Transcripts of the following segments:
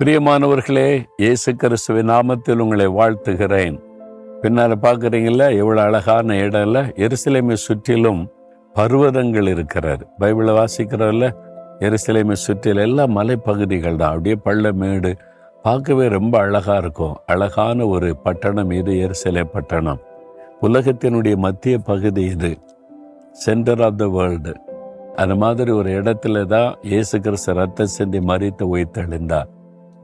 பிரியமானவர்களே இயேசு கிறிஸ்துவின் நாமத்தில் உங்களை வாழ்த்துகிறேன். பின்னால் பார்க்குறீங்கள எவ்வளோ அழகான இடம்ல எருசலேமை சுற்றிலும் பர்வதங்கள் இருக்கிறார் பைபிளை வாசிக்கிறதில்ல எருசலேமை சுற்றில எல்லாம் மலைப்பகுதிகள் தான். அப்படியே பள்ள மேடு பார்க்கவே ரொம்ப அழகாக இருக்கும். அழகான ஒரு பட்டணம் இது எருசலே பட்டணம். உலகத்தினுடைய மத்திய பகுதி இது சென்டர் ஆஃப் த வேர்ல்டு அந்த மாதிரி ஒரு இடத்துல தான் இயேசு கிறிஸ்து ரத்தம் செஞ்சு மறித்து உயிர்த்தெழுந்தார்.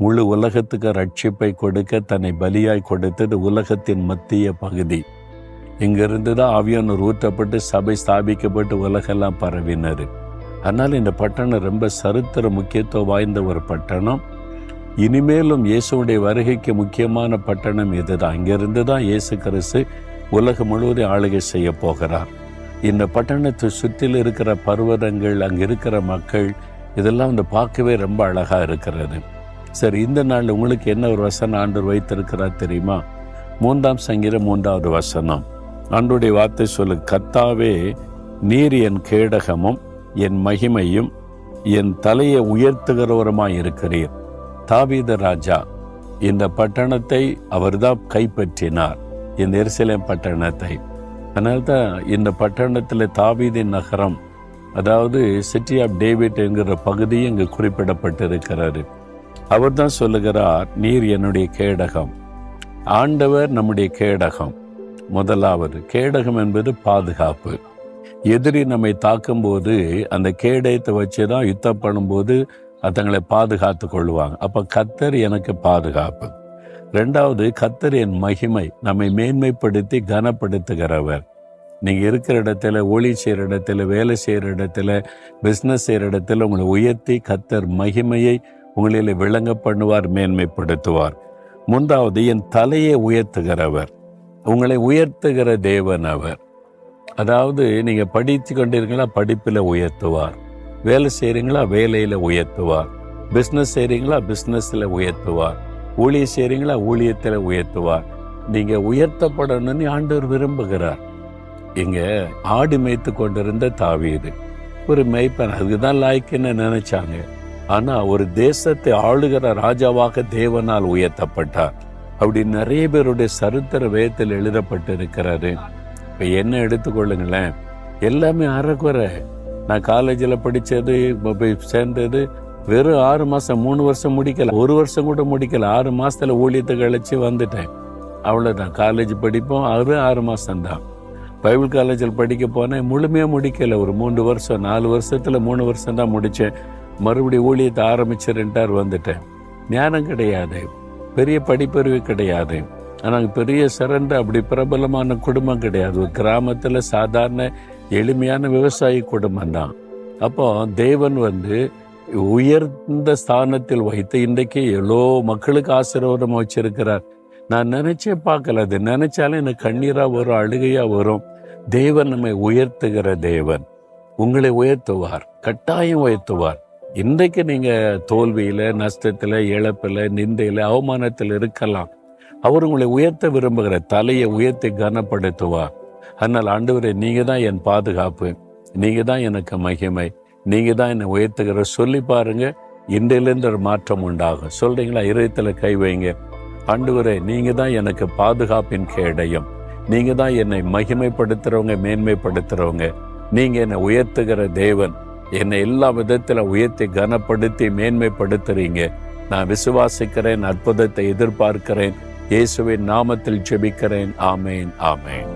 முழு உலகத்துக்கு ரட்சிப்பை கொடுக்க தன்னை பலியாய் கொடுத்தது உலகத்தின் மத்திய பகுதி. இங்கிருந்து தான் ஆவியானூர் ஊற்றப்பட்டு சபை ஸ்தாபிக்கப்பட்டு உலகெல்லாம் பரவினர் அதனால் இந்த பட்டணம் ரொம்ப சரித்திர முக்கியத்துவம் வாய்ந்த ஒரு பட்டணம். இனிமேலும் இயேசுடைய வருகைக்கு முக்கியமான பட்டணம் இதுதான். இங்கிருந்து தான் இயேசு கிறிஸ்து உலகம் முழுவதும் ஆளுகை செய்ய போகிறார். இந்த பட்டணத்தை சுற்றில் இருக்கிற பர்வதங்கள் அங்கே இருக்கிற மக்கள் இதெல்லாம் வந்து பார்க்கவே ரொம்ப அழகாக இருக்கிறது. சரி இந்த நாள் உங்களுக்கு என்ன ஒரு வசனம் ஆண்டவர் வைத்திருக்கிறார் தெரியுமா? மூன்றாம் சங்கீதம் மூன்றாவது வசனம். ஆண்டுடைய வார்த்தை சொல்லு கத்தாவே நீர் என் கேடகமும் என் மகிமையும் என் தலையை உயர்த்துகிறவருமாய் இருக்கிறீர். தாவீத ராஜா இந்த பட்டணத்தை அவர்தான் கைப்பற்றினார். இந்த எருசலேம் பட்டணத்தை. அதனால்தான் இந்த பட்டணத்தில் தாவீதின் நகரம் அதாவது சிட்டி ஆஃப் டேவிட் என்கிற பகுதியும் இங்கு குறிப்பிடப்பட்டிருக்கிறாரு அவர் தான் சொல்லுகிறார் நீர் என்னுடைய கேடகம். ஆண்டவர் நம்முடைய கேடகம். முதலாவது கேடகம் என்பது பாதுகாப்பு. எதிரி நம்மை தாக்கும்போது அந்த கேடயத்தை வச்சு தான் யுத்தம் பண்ணும்போது தங்களை பாதுகாத்து கொள்வாங்க அப்போ கத்தர் எனக்கு பாதுகாப்பு. ரெண்டாவது கத்தர் என் மகிமை நம்மை மேன்மைப்படுத்தி கனப்படுத்துகிறவர். நீங்கள் இருக்கிற இடத்துல ஒளி செய்கிற இடத்துல வேலை செய்கிற இடத்துல பிஸ்னஸ் செய்கிற இடத்துல உங்களை உயர்த்தி கத்தர் மகிமையை உங்களில் விளங்க பண்ணுவார் மேன்மைப்படுத்துவார். மூன்றாவது என் தலையை உயர்த்துகிறவர். உங்களை உயர்த்துகிற தேவன் அவர். அதாவது நீங்கள் படித்து கொண்டிருக்கீங்களா? படிப்பில் உயர்த்துவார். வேலை செய்கிறீங்களா வேலையில் உயர்த்துவார். பிஸ்னஸ் செய்கிறீங்களா பிஸ்னஸில் உயர்த்துவார். ஊழியம் செய்கிறீங்களா ஊழியத்தில் உயர்த்துவார். நீங்கள் உயர்த்தப்படணும்னு ஆண்டவர் விரும்புகிறார். இங்கே ஆடு மேய்த்து கொண்டிருந்த தாவீது. ஒரு மெய்ப்பன் அதுக்குதான் லாய்க்குன்னு நினச்சாங்க. ஆனா ஒரு தேசத்தை ஆளுகிற ராஜாவாக தேவனால் உயர்த்தப்பட்டார். அப்படி நிறைய பேருடைய சரித்திர வேதத்தில் எழுதப்பட்டிருக்கிறாரு இப்போ என்ன எடுத்துக்கொள்ளுங்களேன்? எல்லாமே அறக்குறை. நான் காலேஜில் படித்தது போய் சேர்ந்தது வெறும் ஆறு மாசம் மூணு வருஷம் முடிக்கல. ஒரு வருஷம் கூட முடிக்கல. ஆறு மாசத்துல ஊழியத்தை கழிச்சு வந்துட்டேன். அவ்வளவுதான். காலேஜ் படிப்போம். அது ஆறு மாசம்தான். பைபிள் காலேஜில் படிக்க போனேன். முழுமையாக முடிக்கலை. ஒரு மூன்று வருஷம் நாலு வருஷத்துல மூணு வருஷம் தான் முடித்தேன் மறுபடியும் ஊழியத்தை ஆரம்பிச்சிருந்தார் வந்துட்டேன். ஞானம் கிடையாது. பெரிய படிப்பறிவு கிடையாது. ஆனால் பெரிய சிறந்த அப்படி பிரபலமான குடும்பம் கிடையாது. ஒரு கிராமத்தில் சாதாரண எளிமையான விவசாயி குடும்பம் தான். அப்போ தேவன் வந்து உயர்ந்த ஸ்தானத்தில் வைத்து இன்றைக்கு எவ்வளோ மக்களுக்கு ஆசீர்வாதம் வச்சிருக்கிறார். நான் நினச்சே பார்க்கல. அது நினச்சாலும் எனக்கு கண்ணீராக வரும் அழுகையாக வரும். தேவன் நம்மை உயர்த்துகிற தேவன். உங்களை உயர்த்துவார் கட்டாயம் உயர்த்துவார். இன்றைக்கு நீங்க தோல்வியில நஷ்டத்துல இழப்புல நிந்தையில அவமானத்தில் இருக்கலாம். அவர் உங்களை உயர்த்த விரும்புகிற தலையை உயர்த்தி கனப்படுத்துவார் அதனால் ஆண்டவரே நீங்க தான் என் பாதுகாப்பு. நீங்க தான் எனக்கு மகிமை. நீங்க தான் என்னை உயர்த்துகிற சொல்லி பாருங்க. இன்றையிலேருந்து ஒரு மாற்றம் உண்டாகும். சொல்றீங்களா? இதயத்துல கை வைங்க. ஆண்டவரே நீங்க தான் எனக்கு பாதுகாப்பின் கேடயம். நீங்க தான் என்னை மகிமைப்படுத்துறவங்க மேன்மைப்படுத்துறவங்க. நீங்க என்னை உயர்த்துகிற தேவன். என்னை எல்லா விதத்தில் உயர்த்தி கனப்படுத்தி மேன்மைப்படுத்துறீங்க. நான் விசுவாசிக்கிறேன் அற்புதத்தை எதிர்பார்க்கிறேன். இயேசுவின் நாமத்தில் ஜெபிக்கிறேன். ஆமேன் ஆமேன்.